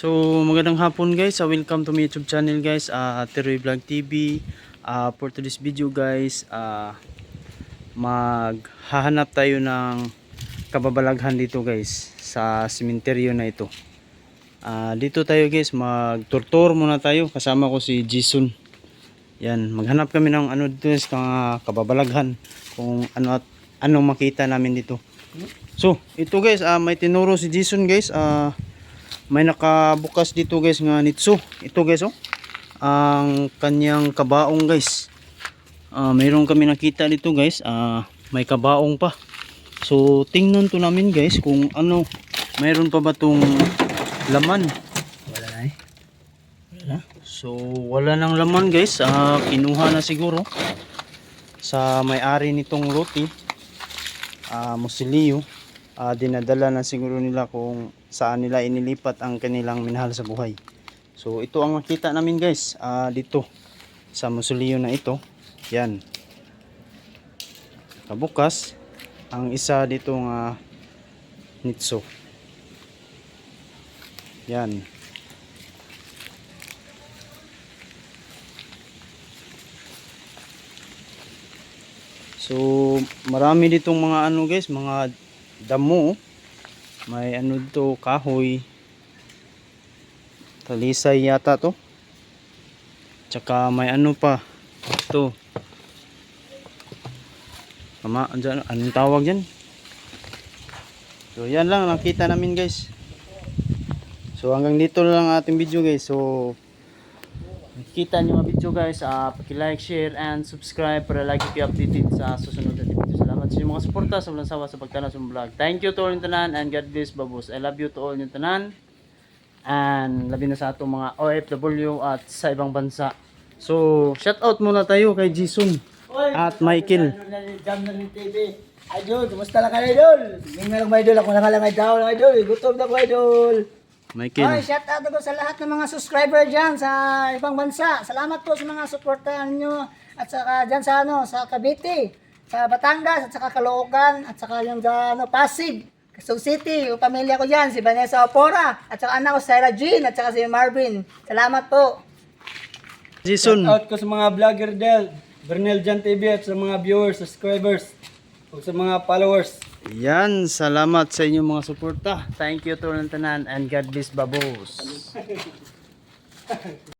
So, magandang hapon guys. Uh, welcome to my YouTube channel guys. Uh, Teroy Vlog TV. Uh, for today's video guys, uh, maghahanap tayo ng kababalaghan dito guys sa sementeryo na ito. Uh, dito tayo guys, magturtor muna tayo. Kasama ko si Jason. Yan, maghanap kami ng ano dito guys, mga kababalaghan. Kung ano at anong makita namin dito. So, ito guys, ah, may tinuro si Jason guys. Ah, may nakabukas dito guys nga nitso. Ito guys oh. Ang kanyang kabaong guys. Ah, mayroon kami nakita dito guys. Ah, may kabaong pa. So, tingnan to namin guys kung ano, mayroon pa ba tong laman. Wala na eh. Wala. So, wala nang laman guys. Ah, kinuha na siguro sa may-ari nitong lote. Ah, Musilio. Ah, dinadala na siguro nila kung saan nila inilipat ang kanilang minahal sa buhay. So, ito ang nakita namin guys. Ah, dito sa Musilio na ito. Yan. Kabukas ang isa dito nga nitso. Yan. So, marami ditong mga ano guys, mga damo. May ano dito, kahoy. Talisay yata to. Tsaka may ano pa. Ito. Tama, andyan, anong tawag dyan? So, yan lang, nakita namin guys. So, hanggang dito lang ang ating video guys. So, Kita nyo mga video guys, uh, like, share, and subscribe para lagi kayo updated sa susunod na Salamat sa mga suporta sa walang sawa sa pagtanaw sa vlog. Thank you to all yung tanan and God bless babos. I love you to all yung tanan and labi na sa atong mga OFW at sa ibang bansa. So, shout out muna tayo kay Jason at Michael. Jam na rin TV. Idol, kumusta lang ka idol? Hindi na lang idol, ako na lang idol, idol. Gutom na ko idol. Michael. shout out ko sa lahat ng mga subscriber dyan sa ibang bansa. Salamat po sa mga suportahan nyo. At saka dyan sa ano, sa Cavite, sa Batangas, at saka Caloocan, at saka yung sa ano, Pasig. Quezon City, yung pamilya ko dyan, si Vanessa Opora, at saka anak ko, Sarah Jean, at saka si Marvin. Salamat po. Jason. Out ko sa mga vlogger del, Bernel Jan TV at sa mga viewers, subscribers, o sa mga followers. Yan, salamat sa inyong mga suporta. Thank you yung tanan and God bless babos.